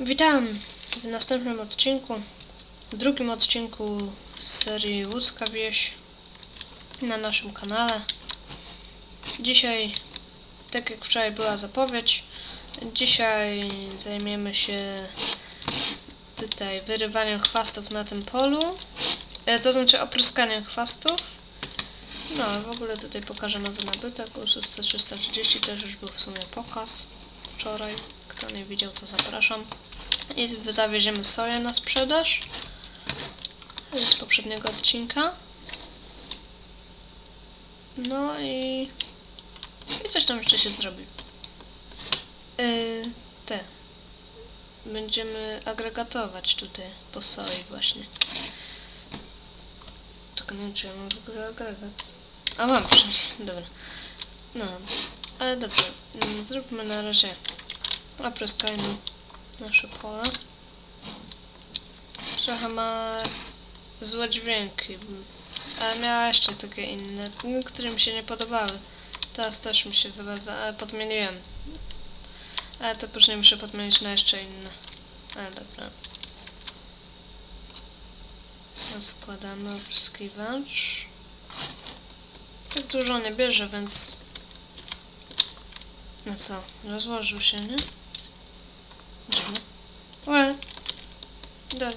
Witam w następnym odcinku, drugim odcinku z serii Łódzka Wieś na naszym kanale. Dzisiaj, tak jak wczoraj była zapowiedź, dzisiaj zajmiemy się tutaj wyrywaniem chwastów na tym polu, e, to znaczy opryskaniem chwastów. No, w ogóle tutaj pokażę nowy nabytek, Ursus C330 też już był w sumie pokaz wczoraj. Kto nie widział, to zapraszam. I zawieziemy soję na sprzedaż. Z poprzedniego odcinka. No i... I coś tam jeszcze się zrobi. Yy, te. Będziemy agregatować tutaj po soi właśnie. Tylko nie wiem, czy ja mam w ogóle agregat. A mam przecież, dobra. No, ale dobrze. Mm, Zróbmy na razie Opryskajmy nasze pole. Trochę ma złe dźwięki, ale miała jeszcze takie inne, które mi się nie podobały. Teraz też mi się zawadza, ale podmieniłem. Ale to później muszę podmienić na jeszcze inne. Ale dobra. Składamy opryskiwacz. Tak dużo nie bierze, więc... No co, rozłożył się, nie? Łe. Dalej.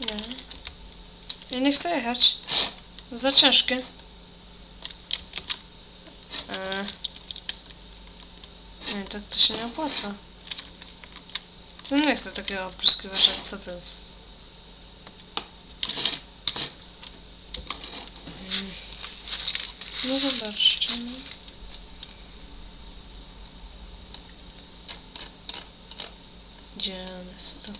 Dalej. Ja nie chcę jechać. Za ciężkie. Eee. Nie, tak to się nie opłaca. Co nie chcę takiego opryskiwacza, co to jest? Mm. No zobaczcie. Gdzie jest to?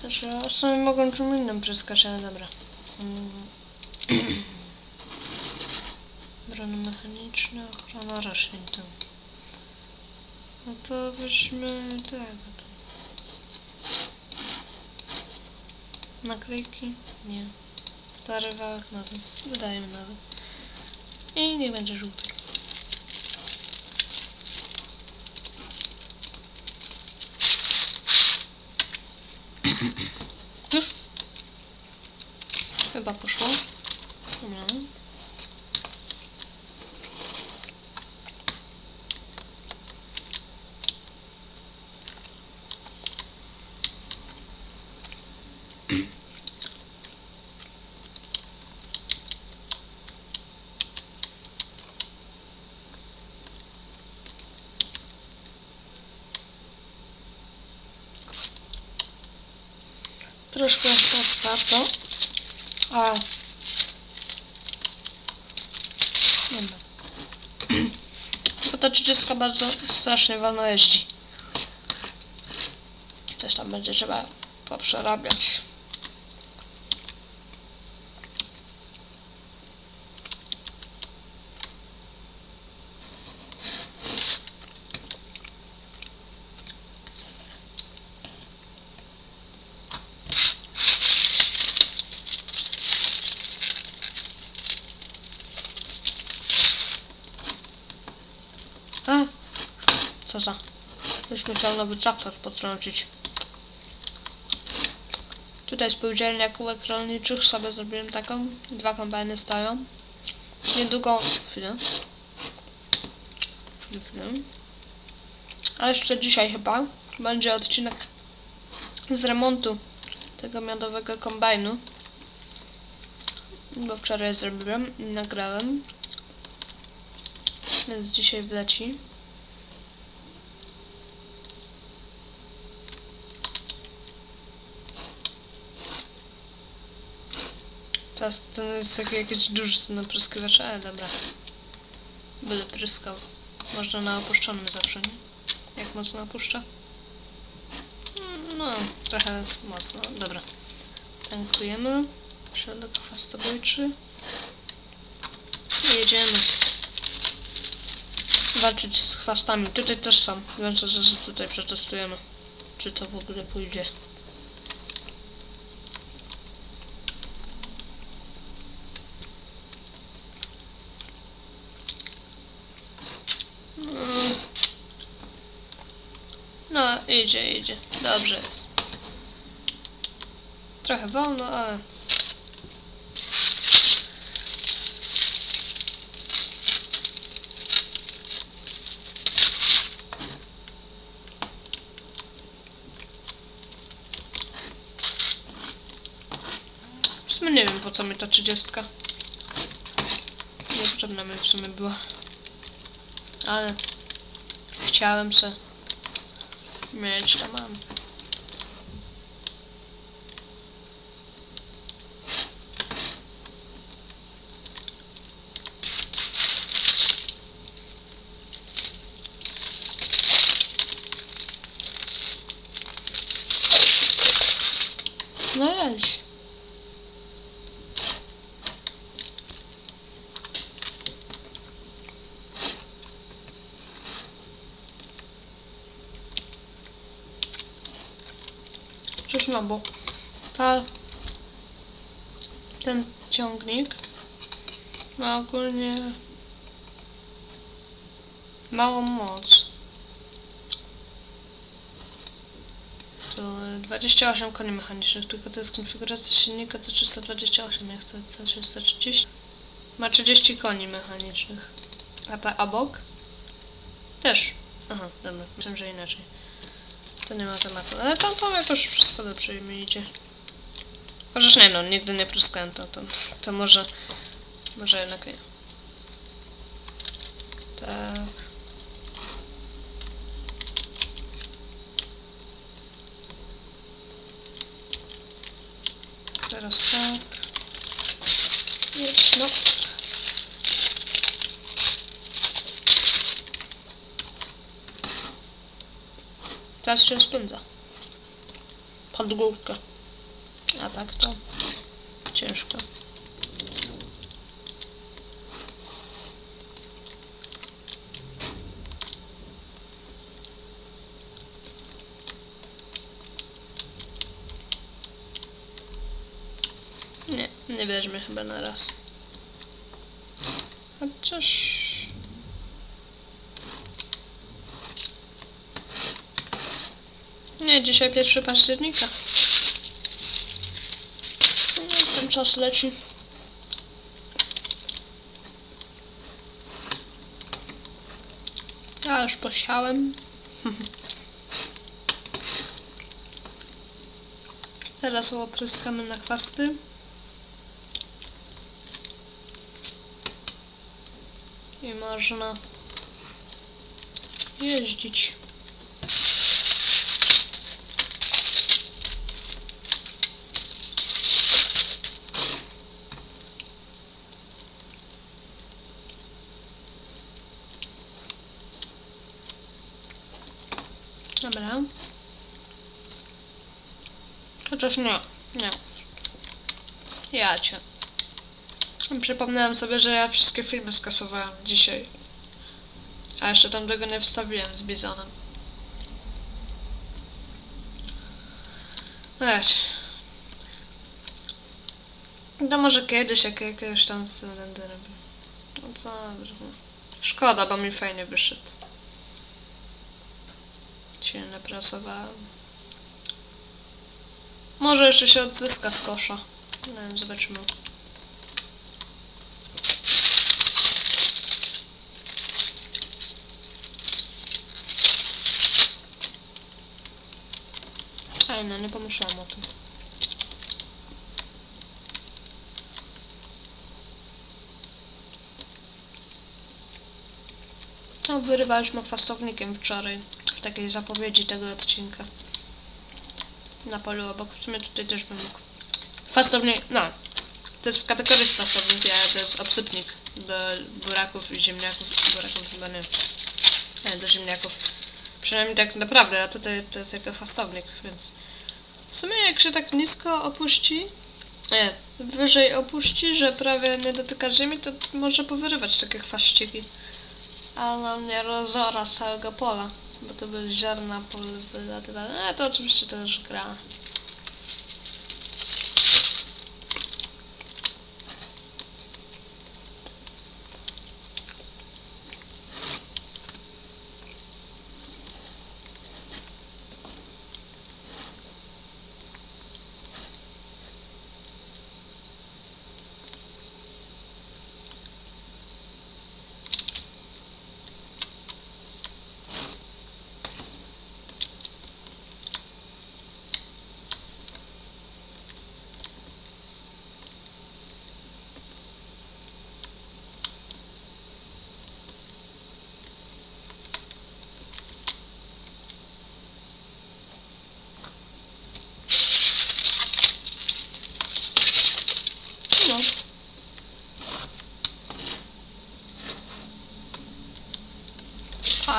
Znaczy, sobie mogą czym innym pryskać, ale dobra. Brony mechaniczne, ochrona roślin tam. No to weźmy tego tam. Naklejki? Nie. Stary wałek nowy. Wydajemy nowy. I nie będzie żółty. Chyba poszło. Troszkę potrwa to. A. Dobra. Bo ta 30 bardzo strasznie wolno jeździ. Coś tam będzie trzeba poprzerabiać. A! Co za? Już musiał nowy traktor potrącić. Tutaj spółdzielnia kółek rolniczych sobie zrobiłem taką. Dwa kombajny stoją. Niedługo... Chwilę. Chwilę, chwilę. A jeszcze dzisiaj chyba będzie odcinek z remontu tego miodowego kombajnu. Bo wczoraj zrobiłem i nagrałem. Więc dzisiaj wleci. Teraz ten jest taki jakiś duży co na pryskiwacz, ale dobra. Będę pryskał. Można na opuszczonym zawsze, nie? Jak mocno opuszcza? No, trochę mocno. Dobra. Tankujemy. Środek chwastobójczy. I jedziemy walczyć z chwastami. Tutaj też są, więc od razu tutaj przetestujemy, czy to w ogóle pójdzie. Idzie, idzie. Dobrze jest. Trochę wolno, ale... W sumie nie wiem po co mi ta trzydziestka. Niepotrzebna mi w sumie była. Ale chciałem se mieć, to mam. No jedź. No, bo ta, ten ciągnik ma ogólnie małą moc. To 28 koni mechanicznych, tylko to jest konfiguracja silnika C328, ja chcę C330. Ma 30 koni mechanicznych. A ta obok? Też. Aha, dobra, myślałem, że inaczej. To nie ma tematu. Ale tam, tam jakoś wszystko dobrze mi idzie. Chociaż nie no, nigdy nie pluskałem to, to, to może... Może jednak nie. Tak. Teraz tak. No. Teraz się spędza. Pod górkę. A tak to ciężko. Nie, nie bierzmy chyba na raz. Chociaż... Nie, dzisiaj 1 października. No, ten czas leci. Ja już posiałem. Teraz opryskamy na chwasty. I można jeździć. Dobra. Chociaż nie, nie. Ja cię. Przypomniałem sobie, że ja wszystkie filmy skasowałem dzisiaj. A jeszcze tam tego nie wstawiłem z Bizonem. Weź. No może kiedyś, jak jakiegoś tam cylinderem. No co? Szkoda, bo mi fajnie wyszedł. Się napracowałem. Może jeszcze się odzyska z kosza. Nie wiem, zobaczymy. Ej, no nie pomyślałam o tym. No, wyrywaliśmy chwastownikiem wczoraj takiej zapowiedzi tego odcinka. Na polu obok, w sumie tutaj też bym mógł. Chwastownik, no. To jest w kategorii chwastownik, a to jest obsypnik do buraków i ziemniaków. Buraków chyba nie. Nie, do ziemniaków. Przynajmniej tak naprawdę, a tutaj to jest jako chwastownik, więc... W sumie jak się tak nisko opuści, nie, wyżej opuści, że prawie nie dotyka ziemi, to może powyrywać takie chwaściki. Ale on nie rozora z całego pola, bo to by ziarna pol wylatywały. No to oczywiście też gra.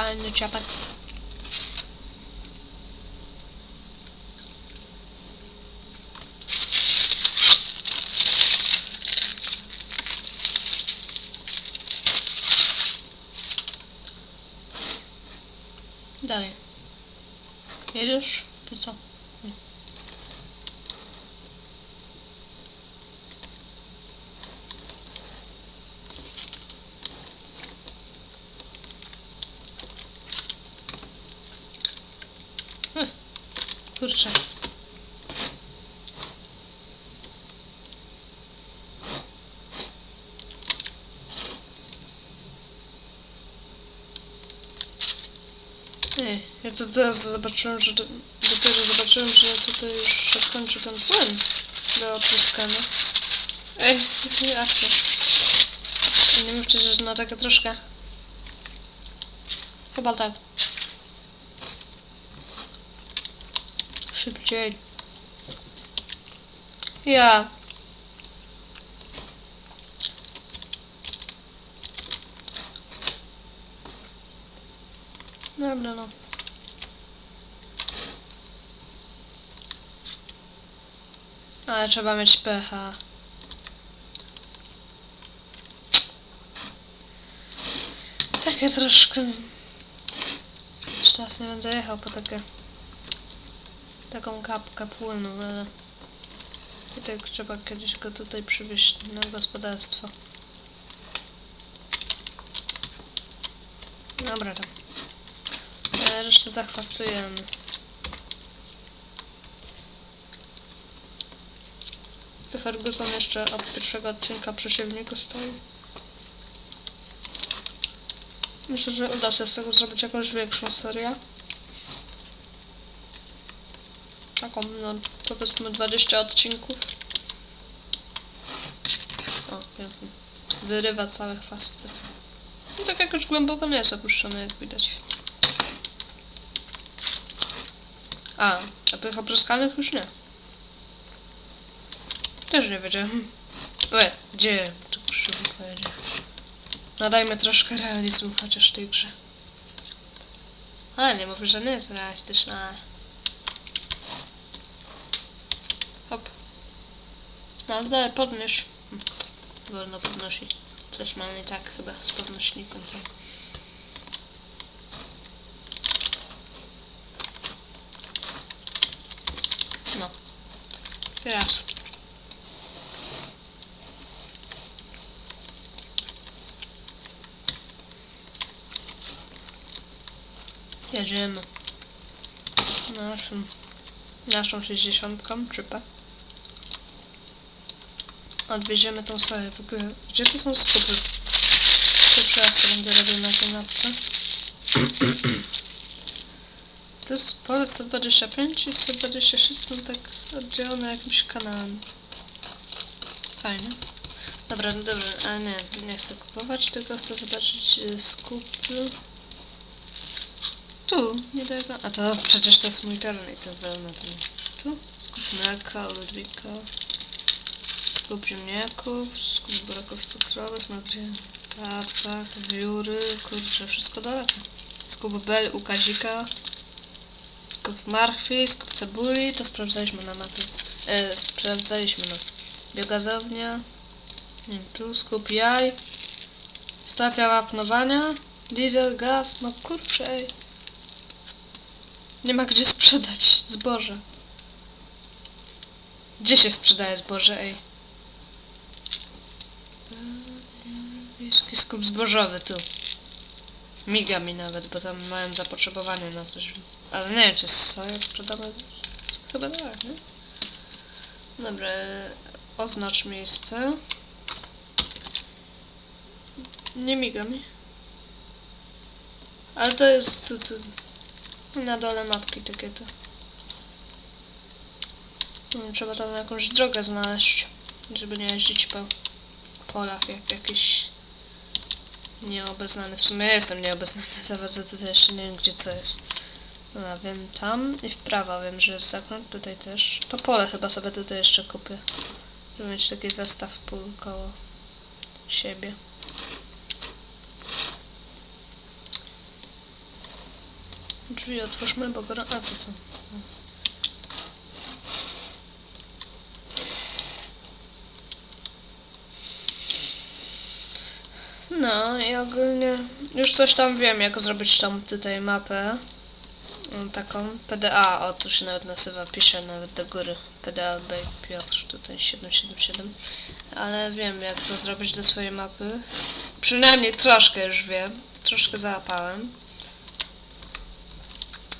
Fajny ciapek. Dalej. Jedziesz? Czy co? Nie. Kurczę. Ej, ja to teraz zobaczyłem, że do, dopiero zobaczyłem, że tutaj już się kończy ten płyn do opryskania. Ej, ja cię. Nie mówcie, że na taka troszkę. Chyba tak. Szybciej. Ja. Dobra, no. Ale trzeba mieć pecha. Takie troszkę... Jeszcze raz nie będę jechał po takie... Taką kapkę płynu, ale... I tak trzeba kiedyś go tutaj przywieźć na gospodarstwo. Dobra. E, Resztę zachwastujemy. To Ferguson jeszcze od pierwszego odcinka przy siewniku stoi. Myślę, że uda się z tego zrobić jakąś większą serię. Taką, no, powiedzmy 20 odcinków. O, pięknie. Wyrywa całe chwasty. No tak jakoś głęboko nie jest opuszczony, jak widać. A, a tych opryskanych już nie. Też nie wiedziałem. Łe, gdzie tu krzywo pojedzie? Nadajmy troszkę realizmu chociaż w tej grze. Ale nie mówię, że nie jest realistyczna. No dalej, podnieś. Hm, Wolno podnosi. Coś ma nie tak chyba z podnośnikiem. tak. No. Teraz. Jedziemy. Naszym, naszą 60 czypę. Odwieziemy tą soję. W ogóle, gdzie to są skupy? Pierwszy raz to będę robił na tej mapce. To jest pole 125 i 126 są tak oddzielone jakimś kanałem. Fajnie. Dobra, no dobra, ale nie, nie chcę kupować, tylko chcę zobaczyć y, skupy. Tu, niedaleko. A to przecież to jest mój teren i to wełna. Tu? Skup mleka, Ludwika. Skup ziemniaków, skup buraków cukrowych? Tak, tak, wióry, kurczę, wszystko daleko. Skup bel u Kazika. Skup marchwi, skup cebuli, to sprawdzaliśmy na mapie. E, sprawdzaliśmy no. Biogazownia. Nie wiem, tu skup jaj. Stacja wapnowania. Diesel, gaz, no kurczę, ej. Nie ma gdzie sprzedać zboże. Gdzie się sprzedaje zboże, ej? Wiejski skup zbożowy tu. Miga mi nawet, bo tam mają zapotrzebowanie na coś, więc... Ale nie wiem, czy soja sprzedamy? Chyba tak, nie? Dobra, oznacz miejsce. Nie miga mi. Ale to jest tu, tu. Na dole mapki takie to. Trzeba tam jakąś drogę znaleźć, żeby nie jeździć po polach jak jakiś nieobeznany. W sumie ja jestem nieobeznany za bardzo, to jeszcze nie wiem gdzie co jest. No, wiem tam i w prawo wiem, że jest zakręt, tutaj też. To pole chyba sobie tutaj jeszcze kupię, żeby mieć taki zestaw pól koło siebie. Drzwi otwórzmy, bo gorą... A, to są. No i ogólnie już coś tam wiem, jak zrobić tam tutaj mapę. Mm, Taką PDA, o tu się nawet nazywa, piszę nawet do góry. PDA by Piotr tutaj 777. Ale wiem jak to zrobić do swojej mapy. Przynajmniej troszkę już wiem. Troszkę załapałem.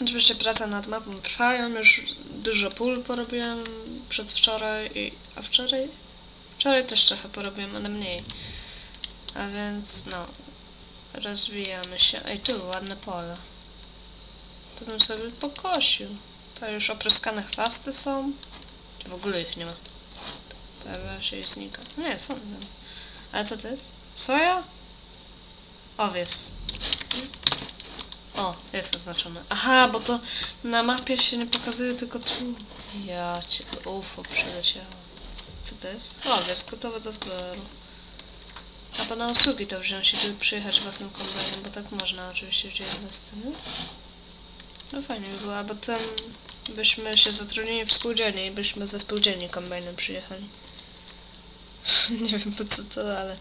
Oczywiście praca nad mapą trwają, już dużo pól porobiłem przedwczoraj i... a wczoraj? Wczoraj też trochę porobiłem, ale mniej. A więc no, rozwijamy się. Ej, tu ładne pole. To bym sobie pokosił. To już opryskane chwasty są. W ogóle ich nie ma. Pojawia się i znika. Nie, są. Ale co to jest? Soja? Owiec. O, jest oznaczone. Aha, bo to na mapie się nie pokazuje, tylko tu. Ja cię, UFO przyleciało. Co to jest? Owiec, gotowe do zbioru. A pana usługi to wziąć i tu przyjechać własnym kombajnem, bo tak można oczywiście wziąć na scenę. No fajnie by było, bo tam byśmy się zatrudnili w spółdzielni i byśmy ze spółdzielni kombajnem przyjechali. Nie wiem po co to, ale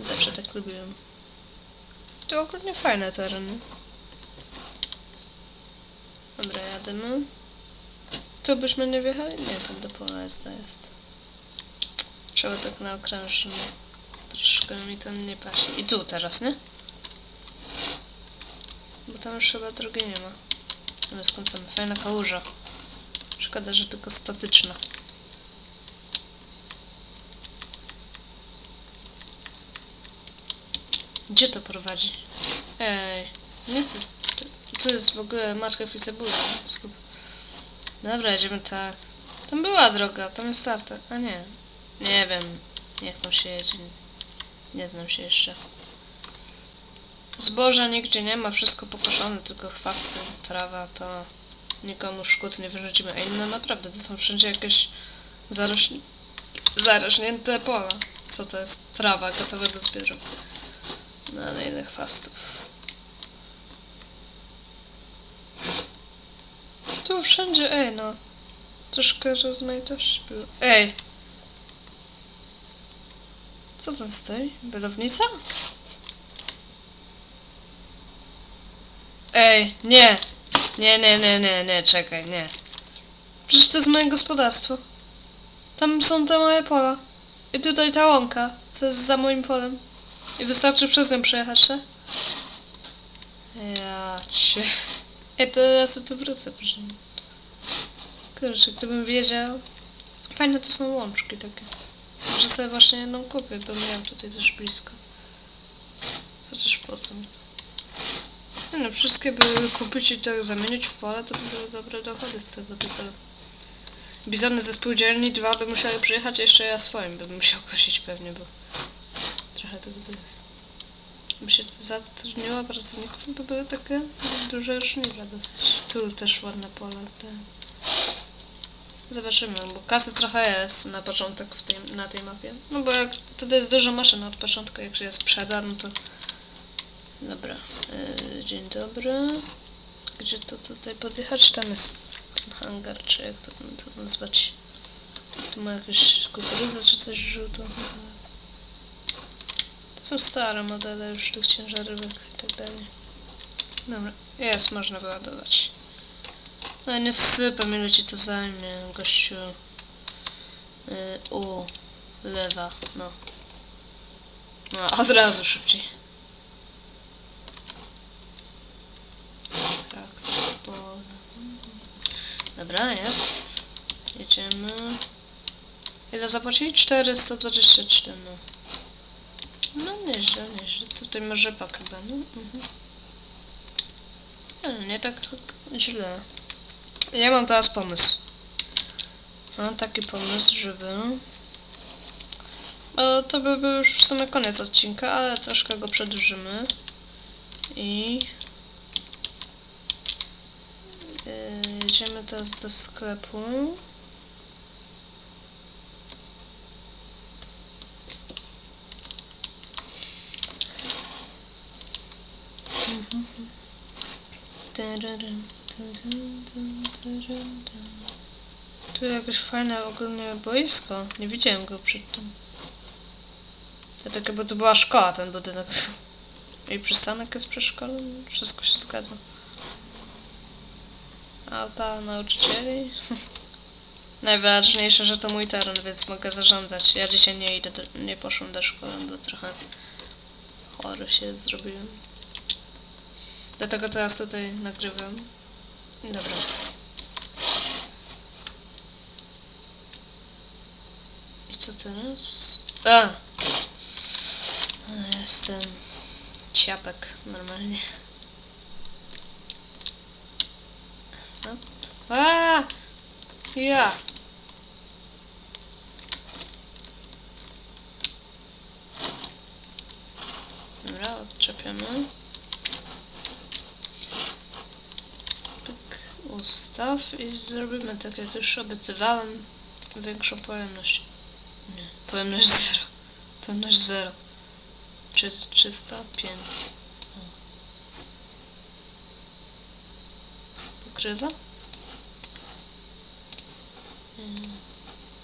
zawsze tak lubiłem. To ogólnie fajne tereny. Dobra, jadymy. Tu byśmy nie wjechali? Nie, tam do pola jest. Trzeba tak na okrężny. Troszkę mi tam nie pasi. I tu teraz, nie? Bo tam już chyba drogi nie ma. Ale skręcamy. Fajna kałuża. Szkoda, że tylko statyczna. Gdzie to prowadzi? Ej, nie tu. Tu, tu jest w ogóle marchew i cebula. Skup. Dobra, jedziemy tak. Tam była droga, tam jest starter. A nie. Nie wiem, jak tam się jedzie. Nie znam się jeszcze. Zboża nigdzie nie ma, wszystko pokoszone, tylko chwasty, trawa, to nikomu szkód nie wyrzucimy. Ej, no naprawdę, to są wszędzie jakieś zarośn... zarośnięte pola. Co to jest? Trawa gotowa do zbioru. No ale ile chwastów. Tu wszędzie, ej no. Troszkę rozmaitości było. Ej! Co tam stoi? Budownica? Ej, nie! Nie, nie, nie, nie, nie, czekaj, nie. Przecież to jest moje gospodarstwo. Tam są te moje pola. I tutaj ta łąka, co jest za moim polem. I wystarczy przez nią przejechać, tak? Ja cię... Ej, to ja sobie tu wrócę później. Kurczę, gdybym wiedział... Fajne to są łączki takie. Może sobie właśnie jedną kupię, bo miałem tutaj też blisko. Chociaż po co mi to? Nie no, wszystkie by kupić i tak zamienić w pole, to by były dobre dochody z tego tylko. Bizony ze spółdzielni, dwa by musiały przyjechać, jeszcze ja swoim bym musiał kosić pewnie, bo trochę tego to jest. By się zatrudniła pracowników, by były takie duże żniwa dosyć. Tu też ładne pole, te. Zobaczymy, bo kasy trochę jest na początek w tej, na tej mapie. No bo jak wtedy jest dużo maszyn od początku, jak się je sprzeda, no to... Dobra, yy, dzień dobry. Gdzie to tutaj podjechać? Tam jest ten hangar, czy jak to, to nazwać? Tu ma jakieś kukurydza, czy coś żółto. To są stare modele już tych ciężarówek i tak dalej. Dobra, jest, można wyładować. No nie sypam, ile ci to zajmie, gościu. Yy, u, lewa, no. No, od razu szybciej. Pole. Dobra, jest. Jedziemy. Ile zapłacili? 424, no. No nieźle, nieźle. Tutaj ma rzepak chyba, no. Mhm. No, nie tak, tak źle. Ja mam teraz pomysł. Mam taki pomysł, żeby... O, to by był już w sumie koniec odcinka, ale troszkę go przedłużymy. I... Jedziemy teraz do sklepu. Tararem. Tu jakieś fajne ogólnie boisko. Nie widziałem go przedtem. To takie, bo to była szkoła, ten budynek. I przystanek jest przy szkole. Wszystko się zgadza. Auta nauczycieli. Najważniejsze, że to mój teren, więc mogę zarządzać. Ja dzisiaj nie idę, do, nie poszłam do szkoły, bo trochę chory się zrobiłem. Dlatego teraz tutaj nagrywam. Dobra. I co teraz? A! A, Jestem ciapek normalnie. A! Ja! Dobra, odczepiamy. Ustaw i zrobimy tak jak już obiecywałem większą pojemność. Nie, pojemność zero. Pojemność zero. Czy 305. Pokrywa?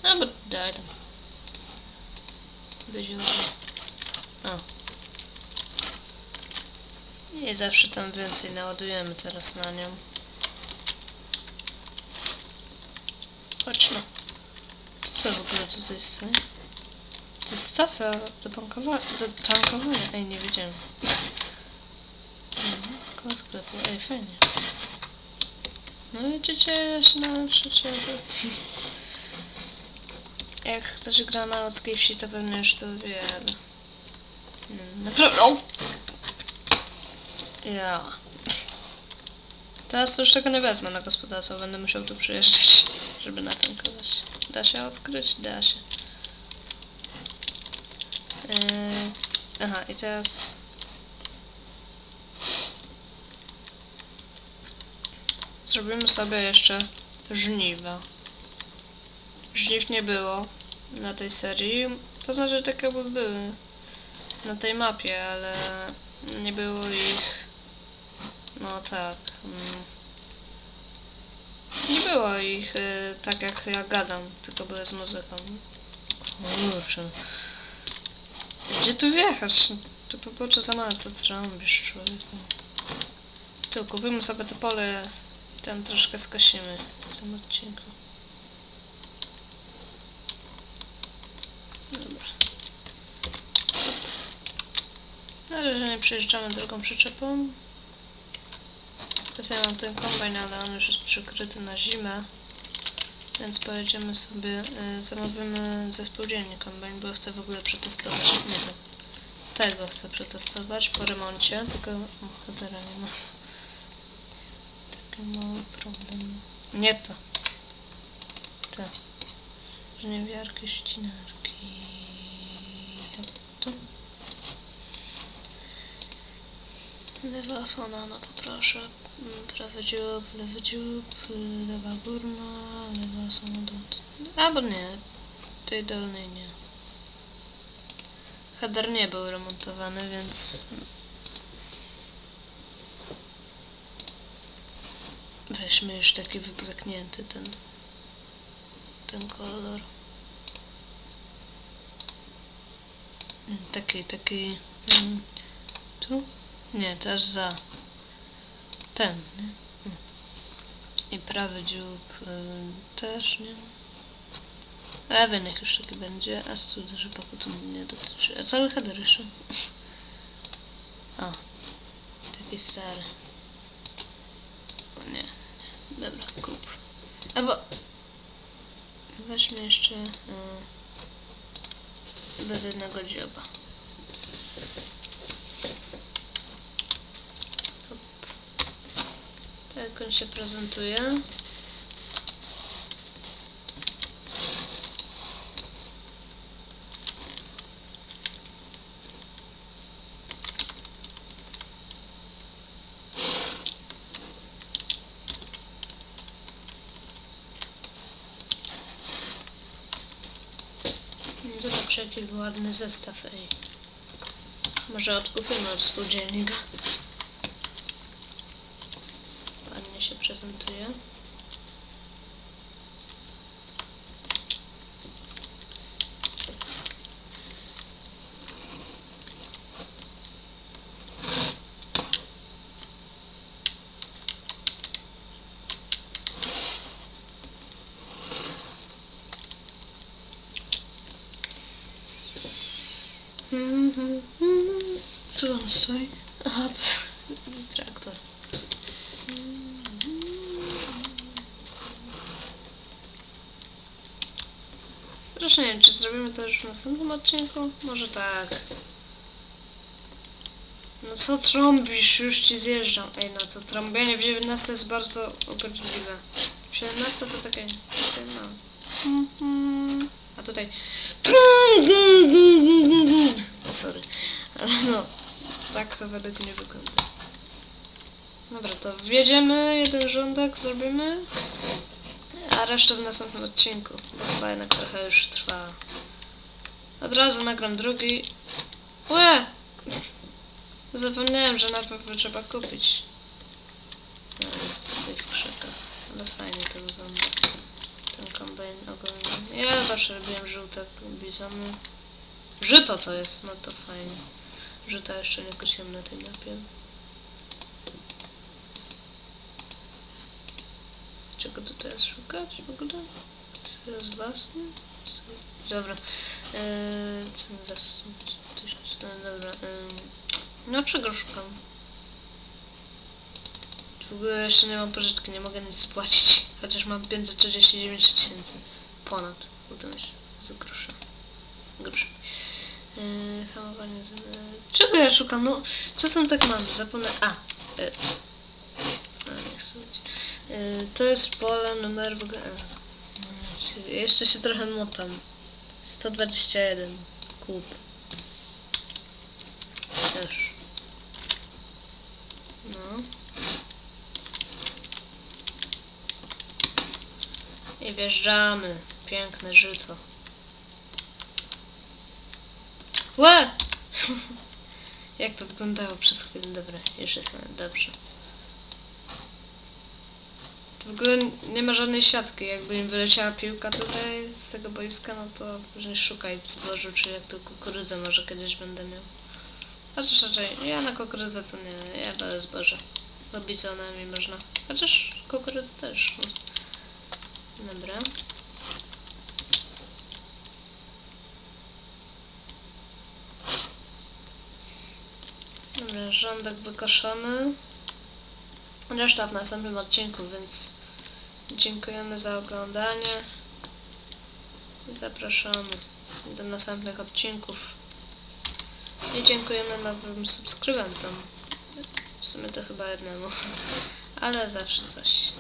No bo daj tam. Będzie. O. I zawsze tam więcej naładujemy teraz na nią. Chodź no. Co w ogóle tutaj stoi? To jest stacja do bankowania, do tankowania. Ej, nie wiedziałem. Koło sklepu. Ej, fajnie. No widzicie, ja się nauczycie. To... Jak ktoś gra na łódzkiej wsi, to pewnie już to wie, ale... Nie, Naprawdę... Ja. Teraz to już tego nie wezmę na gospodarstwo, będę musiał tu przyjeżdżać, żeby natankować. Da się odkryć? Da się. Yy, aha, i teraz... Zrobimy sobie jeszcze żniwa. Żniw nie było na tej serii. To znaczy tak jakby były na tej mapie, ale nie było ich. No tak. Mm. Nie było ich y, tak jak ja gadam, tylko były z muzyką. Kurczę. Gdzie tu wjechać? Tu pobocze za małe, co trąbisz, człowieku. Tu kupimy sobie te pole i ten troszkę skosimy w tym odcinku. Dobra. Na razie nie przejeżdżamy drugą przyczepą. Teraz ja mam ten kombajn, ale on już jest przykryty na zimę. Więc pojedziemy sobie, y, zamówimy ze spółdzielni kombajn, bo chcę w ogóle przetestować. Nie tak. Tego chcę przetestować po remoncie, tylko headera nie ma. Taki mały problem. Nie to. To. Żniewiarki, ścinarki. Tu. Lewa osłona, no poproszę. Mm, Prawy dziób, lewy dziób, lewa górna, lewa osłona dot. Albo nie, tej dolnej nie. Header nie był remontowany, więc... Weźmy już taki wybleknięty ten... ten kolor. Mm, Taki, taki... mm, Tu? Nie, też za. Ten, nie? Mm. I prawy dziób y, też, nie? Wiem, jak już taki będzie. A pokój to mnie nie dotyczy. A cały header jeszcze. O. Taki stary. O nie. nie. Dobra, kup. Albo... Weźmy jeszcze... Y, bez jednego dzioba. Tak on się prezentuje. Zobacz jaki ładny zestaw, ej. Może odkupimy od spółdzielnika. Prezentuje. Co tam stoi? Aha, c- traktor. Zresztą nie wiem, czy zrobimy to już w następnym odcinku? Może tak. No co trąbisz? Już ci zjeżdżam. Ej, no to trąbienie w 19 jest bardzo obrzydliwe. 17 to takie... takie no. A tutaj... Sorry. Ale no, tak to według mnie wygląda. Dobra, to wjedziemy, jeden rządek zrobimy, a resztę w następnym odcinku, bo chyba jednak trochę już trwa. Od razu nagram drugi. Łe! Zapomniałem, że najpierw trzeba kupić. No, jest to stoi w krzykach, ale fajnie to wygląda. Ten kombajn ogólnie. Ja zawsze robiłem żółte bizony. Żyto to jest, no to fajnie. Żyta jeszcze nie kosiłem na tej mapie. Czego tu teraz szukać w ogóle? To jest własny? Co- Dobra. Eee, ceny za 100 tysięcy. No dobra. Eee, no czego szukam? W ogóle jeszcze nie mam pożyczki, nie mogę nic spłacić. Chociaż mam 539 tysięcy. Ponad. Uda mi się z grosza. Groszy. Yy, hamowanie. z- Yy, czego ja szukam? No, czasem tak mam, zapomnę. A! Yy. No, nie chcę być. Yy, to jest pole numer w ogóle. Jeszcze się trochę motam. 121. Kup. Też. No. I wjeżdżamy. Piękne żyto. Łe! Jak to wyglądało przez chwilę? Dobra, już jest nawet dobrze. W ogóle nie ma żadnej siatki. Jakby im wyleciała piłka tutaj z tego boiska, no to później szukaj w zbożu, czy jak tu kukurydzę może kiedyś będę miał. Chociaż raczej ja na kukurydzę to nie, ja wolę zboże. Bo bizonami można. Chociaż kukurydzę też. Dobra. Dobra, rządek wykoszony. Reszta w następnym odcinku, więc dziękujemy za oglądanie. Zapraszamy do następnych odcinków. I dziękujemy nowym subskrybentom. W sumie to chyba jednemu, ale zawsze coś.